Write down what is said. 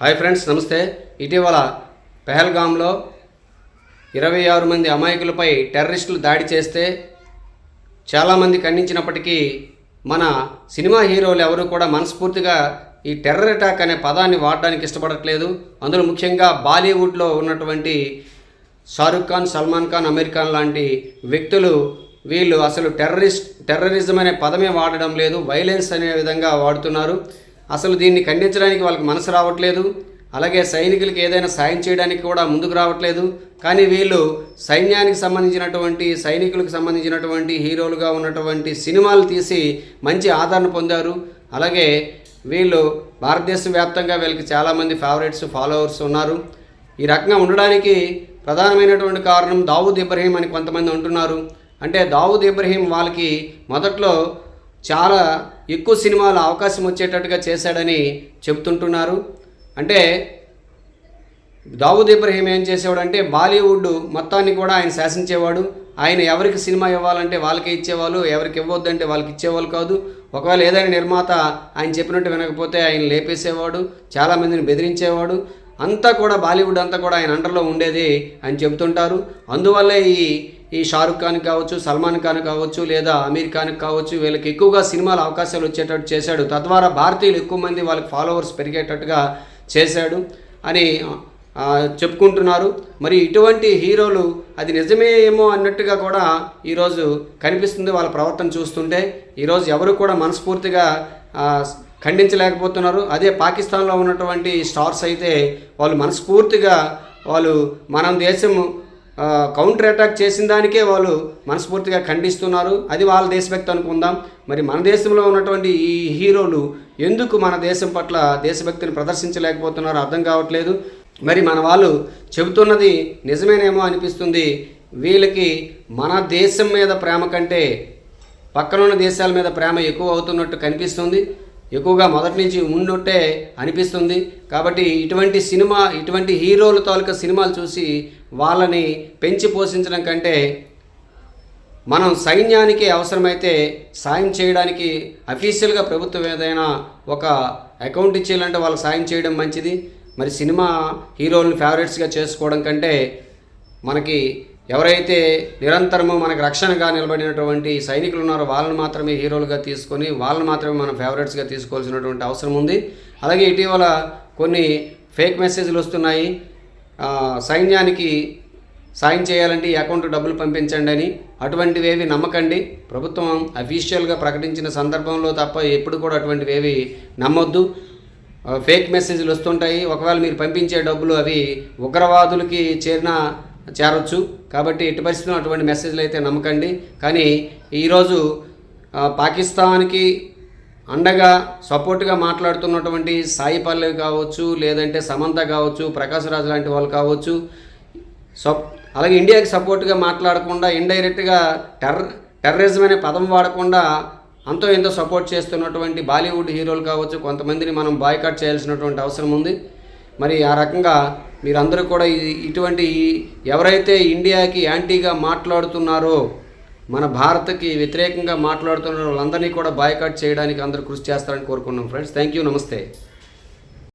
Hi friends నమస్తే. ఇటీవల పెహల్గాంలో ఇరవై ఆరు మంది అమాయకులపై టెర్రరిస్టులు దాడి చేస్తే చాలామంది ఖండించినప్పటికీ మన సినిమా హీరోలు ఎవరు కూడా మనస్ఫూర్తిగా ఈ టెర్రర్ అటాక్ అనే పదాన్ని వాడడానికి ఇష్టపడట్లేదు. అందులో ముఖ్యంగా బాలీవుడ్లో ఉన్నటువంటి షారుఖ్ ఖాన్ సల్మాన్ ఖాన్ అమీర్ ఖాన్ లాంటి వ్యక్తులు వీళ్ళు అసలు టెర్రరిస్ట్ టెర్రరిజం అనే పదమే వాడడం లేదు. వైలెన్స్ అనే విధంగా వాడుతున్నారు. అసలు దీన్ని ఖండించడానికి వాళ్ళకి మనసు రావట్లేదు. అలాగే సైనికులకి ఏదైనా సాయం చేయడానికి కూడా ముందుకు రావట్లేదు. కానీ వీళ్ళు సైన్యానికి సంబంధించినటువంటి సైనికులకు సంబంధించినటువంటి హీరోలుగా ఉన్నటువంటి సినిమాలు తీసి మంచి ఆదరణ పొందారు. అలాగే వీళ్ళు భారతదేశ వ్యాప్తంగా వీళ్ళకి చాలామంది ఫేవరెట్స్ ఫాలోవర్స్ ఉన్నారు. ఈ రకంగా ఉండడానికి ప్రధానమైనటువంటి కారణం దావూద్ ఇబ్రహీం అని కొంతమంది అంటున్నారు అంటే దావూద్ ఇబ్రహీం వాళ్ళకి మొదట్లో చాలా ఎక్కువ సినిమాలు అవకాశం వచ్చేటట్టుగా చేశాడని చెప్తుంటున్నారు. అంటే దావూద్ ఇబ్రహీం ఏం చేసేవాడు అంటే బాలీవుడ్ మొత్తాన్ని కూడా ఆయన శాసించేవాడు. ఆయన ఎవరికి సినిమా ఇవ్వాలంటే వాళ్ళకే ఇచ్చేవాళ్ళు ఎవరికి ఇవ్వద్దంటే వాళ్ళకి ఇచ్చేవాళ్ళు కాదు. ఒకవేళ ఏదైనా నిర్మాత ఆయన చెప్పినట్టు వినకపోతే ఆయన లేపేసేవాడు చాలామందిని బెదిరించేవాడు. అంతా కూడా బాలీవుడ్ అంతా కూడా ఆయన అండర్లో ఉండేది అని చెబుతుంటారు. అందువల్లే ఈ ఈ షారుఖ్ ఖాన్ కావచ్చు సల్మాన్ ఖాన్ కావచ్చు లేదా అమీర్ ఖాన్ కావచ్చు వీళ్ళకి ఎక్కువగా సినిమాల అవకాశాలు వచ్చేటట్టు చేశాడు. తద్వారా భారతీయులు ఎక్కువ మంది వాళ్ళకి ఫాలోవర్స్ పెరిగేటట్టుగా చేశాడు అని చెప్పుకుంటున్నారు. మరి ఇటువంటి హీరోలు అది నిజమే ఏమో అన్నట్టుగా కూడా ఈరోజు కనిపిస్తుంది వాళ్ళ ప్రవర్తన చూస్తుంటే. ఈరోజు ఎవరు కూడా మనస్ఫూర్తిగా ఖండించలేకపోతున్నారు. అదే పాకిస్తాన్లో ఉన్నటువంటి స్టార్స్ అయితే వాళ్ళు మనస్ఫూర్తిగా వాళ్ళు మనం దేశం కౌంటర్ అటాక్ చేసిన దానికే వాళ్ళు మనస్ఫూర్తిగా ఖండిస్తున్నారు. అది వాళ్ళ దేశభక్తి అనుకుందాం. మరి మన దేశంలో ఉన్నటువంటి ఈ హీరోలు ఎందుకు మన దేశం పట్ల దేశభక్తిని ప్రదర్శించలేకపోతున్నారో అర్థం కావట్లేదు. మరి మన వాళ్ళు చెబుతున్నది నిజమేనేమో అనిపిస్తుంది. వీళ్ళకి మన దేశం మీద ప్రేమ కంటే పక్కనున్న దేశాల మీద ప్రేమ ఎక్కువ అవుతున్నట్టు కనిపిస్తుంది. ఎక్కువగా మొదటి నుంచి ఉండుంటే అనిపిస్తుంది. కాబట్టి ఇటువంటి సినిమా ఇటువంటి హీరోల తాలూకా సినిమాలు చూసి వాళ్ళని పెంచి పోషించడం కంటే మనం సైన్యానికి అవసరమైతే సాయం చేయడానికి అఫీషియల్గా ప్రభుత్వం ఏదైనా ఒక అకౌంట్ ఇచ్చేయాలంటే వాళ్ళకి సాయం చేయడం మంచిది. మరి సినిమా హీరోలను ఫేవరెట్స్గా చేసుకోవడం కంటే మనకి ఎవరైతే నిరంతరము మనకు రక్షణగా నిలబడినటువంటి సైనికులు ఉన్నారో వాళ్ళని మాత్రమే హీరోలుగా తీసుకొని వాళ్ళని మాత్రమే మనం ఫేవరెట్స్గా తీసుకోవాల్సినటువంటి అవసరం ఉంది. అలాగే ఇటీవల కొన్ని ఫేక్ మెసేజ్లు వస్తున్నాయి. సైన్యానికి సాయం చేయాలంటే ఈ అకౌంట్ డబ్బులు పంపించండి అని. అటువంటివి ఏవి నమ్మకండి. ప్రభుత్వం అఫీషియల్గా ప్రకటించిన సందర్భంలో తప్ప ఎప్పుడు కూడా అటువంటివేవి నమ్మొద్దు. ఫేక్ మెసేజ్లు వస్తుంటాయి. ఒకవేళ మీరు పంపించే డబ్బులు అవి ఉగ్రవాదులకి చేరిన చేరొచ్చు. కాబట్టి ఎట్టి పరిస్థితుల్లో అటువంటి మెసేజ్లు అయితే నమ్మకండి. కానీ ఈరోజు పాకిస్తాన్కి అండగా సపోర్ట్గా మాట్లాడుతున్నటువంటి సాయి పల్లవి కావచ్చు లేదంటే సమంత కావచ్చు ప్రకాష్ రాజ్ లాంటి వాళ్ళు కావచ్చు సప్ అలాగే ఇండియాకి సపోర్ట్గా మాట్లాడకుండా ఇండైరెక్ట్గా టెర్ర టెర్రరిజం అనే పదం వాడకుండా అంతో ఎంతో సపోర్ట్ చేస్తున్నటువంటి బాలీవుడ్ హీరోలు కావచ్చు కొంతమందిని మనం బాయ్కాట్ చేయాల్సినటువంటి అవసరం ఉంది. మరి ఆ రకంగా మీరందరూ కూడా ఇటువంటి ఎవరైతే ఇండియాకి యాంటీగా మాట్లాడుతున్నారో మన భారత్కి వ్యతిరేకంగా మాట్లాడుతున్న వాళ్ళందరినీ కూడా బాయ్కాట్ చేయడానికి అందరూ కృషి చేస్తారని కోరుకున్నాం ఫ్రెండ్స్ థ్యాంక్ యూ నమస్తే.